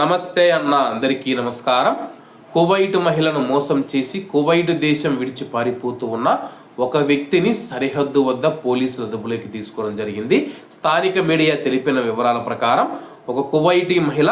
నమస్తే అన్న అందరికీ నమస్కారం. కువైట్ మహిళను మోసం చేసి కువైట్ దేశం విడిచి పారిపోతూ ఉన్న ఒక వ్యక్తిని సరిహద్దు వద్ద పోలీసుల అదుపులోకి తీసుకోవడం జరిగింది. స్థానిక మీడియా తెలిపిన వివరాల ప్రకారం ఒక కువైటీ మహిళ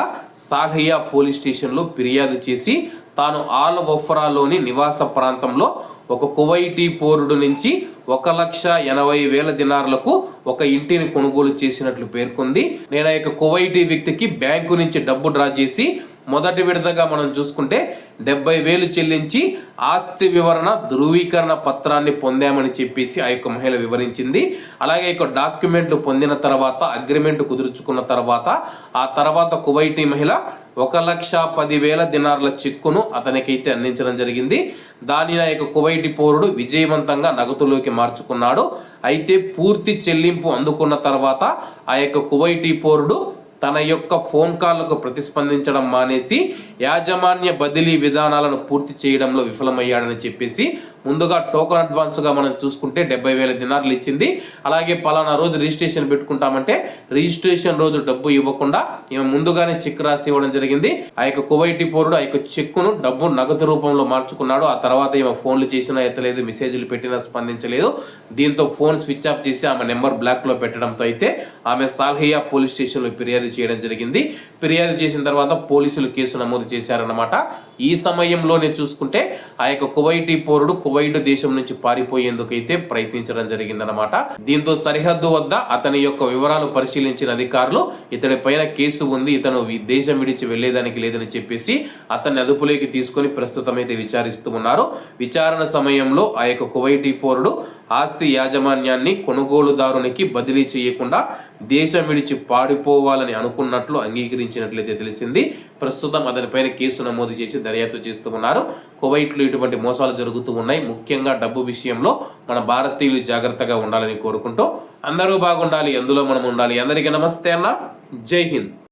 సాఘియా పోలీస్ స్టేషన్లో ఫిర్యాదు చేసి తాను ఆల్ ఒఫ్రాలోని నివాస ప్రాంతంలో ఒక కువైటీ పోరుడు నుంచి ఒక లక్ష ఎనభై వేల దినార్లకు ఒక ఇంటిని కొనుగోలు చేసినట్లు పేర్కొంది. నేను ఆ యొక్క కువైటీ వ్యక్తికి బ్యాంకు నుంచి డబ్బు డ్రా చేసి మొదటి విడతగా మనం చూసుకుంటే డెబ్బై వేలు చెల్లించి ఆస్తి వివరణ ధృవీకరణ పత్రాన్ని పొందామని చెప్పేసి ఆ యొక్క మహిళ వివరించింది. అలాగే ఇక యొక్క డాక్యుమెంట్లు పొందిన తర్వాత అగ్రిమెంట్ కుదుర్చుకున్న తర్వాత ఆ తర్వాత కువైటీ మహిళ ఒక లక్ష పదివేల దినార్ల చెక్కును అతనికైతే అందించడం జరిగింది. దానిని ఆ యొక్క కువైటి పౌరుడు విజయవంతంగా నగదులోకి మార్చుకున్నాడు. అయితే పూర్తి చెల్లింపు అందుకున్న తర్వాత ఆ యొక్క కువైటీ పౌరుడు తన యొక్క ఫోన్ కాల్లకు ప్రతిస్పందించడం మానేసి యాజమాన్య బదిలీ విధానాలను పూర్తి చేయడంలో విఫలమయ్యాడని చెప్పేసి ముందుగా టోకన్ అడ్వాన్స్గా మనం చూసుకుంటే డెబ్బై వేల దినార్లు ఇచ్చింది. అలాగే పలానా రోజు రిజిస్ట్రేషన్ పెట్టుకుంటామంటే రిజిస్ట్రేషన్ రోజు డబ్బు ఇవ్వకుండా ఈమె ముందుగానే చెక్ రాసి ఇవ్వడం జరిగింది. ఆ యొక్క కువైటీ పౌరుడు ఆ యొక్క చెక్కును డబ్బు నగదు రూపంలో మార్చుకున్నాడు. ఆ తర్వాత ఈమె ఫోన్లు చేసినా ఎత్తలేదు మెసేజ్లు పెట్టినా స్పందించలేదు. దీంతో ఫోన్ స్విచ్ ఆఫ్ చేసి ఆమె నెంబర్ బ్లాక్లో పెట్టడంతో అయితే ఆమె సాల్హియా పోలీస్ స్టేషన్లో ఫిర్యాదు చేయడం జరిగింది. ఫిర్యాదు చేసిన తర్వాత పోలీసులు కేసు నమోదు చేశారన్నమాట. ఈ సమయంలోనే చూసుకుంటే ఆ యొక్క కువైటీ పౌరుడు కువైట్ దేశం నుంచి పారిపోయేందుకైతే ప్రయత్నించడం జరిగిందనమాట దీంతో సరిహద్దు వద్ద అతని యొక్క వివరాలు పరిశీలించిన అధికారులు ఇతడి పైన కేసు ఉంది ఇతను దేశం విడిచి వెళ్ళేదానికి లేదని చెప్పేసి అతన్ని అదుపులోకి తీసుకొని ప్రస్తుతం అయితే విచారిస్తూ ఉన్నారు. విచారణ సమయంలో ఆ యొక్క కువైటీ పౌరుడు ఆస్తి యాజమాన్యాన్ని కొనుగోలుదారునికి బదిలీ చేయకుండా దేశం విడిచి పారిపోవాలని అనుకున్నట్లు అంగీకరించినట్లయితే తెలిసింది. ప్రస్తుతం అతనిపైన కేసు నమోదు చేసి దర్యాప్తు చేస్తూ ఉన్నారు. కువైట్లో ఇటువంటి మోసాలు జరుగుతూ ఉన్నాయి. ముఖ్యంగా డబ్బు విషయంలో మన భారతీయులు జాగ్రత్తగా ఉండాలని కోరుకుంటూ అందరూ బాగుండాలి. అందులో మనం ఉండాలి. అందరికీ నమస్తే అన్న. జై హింద్.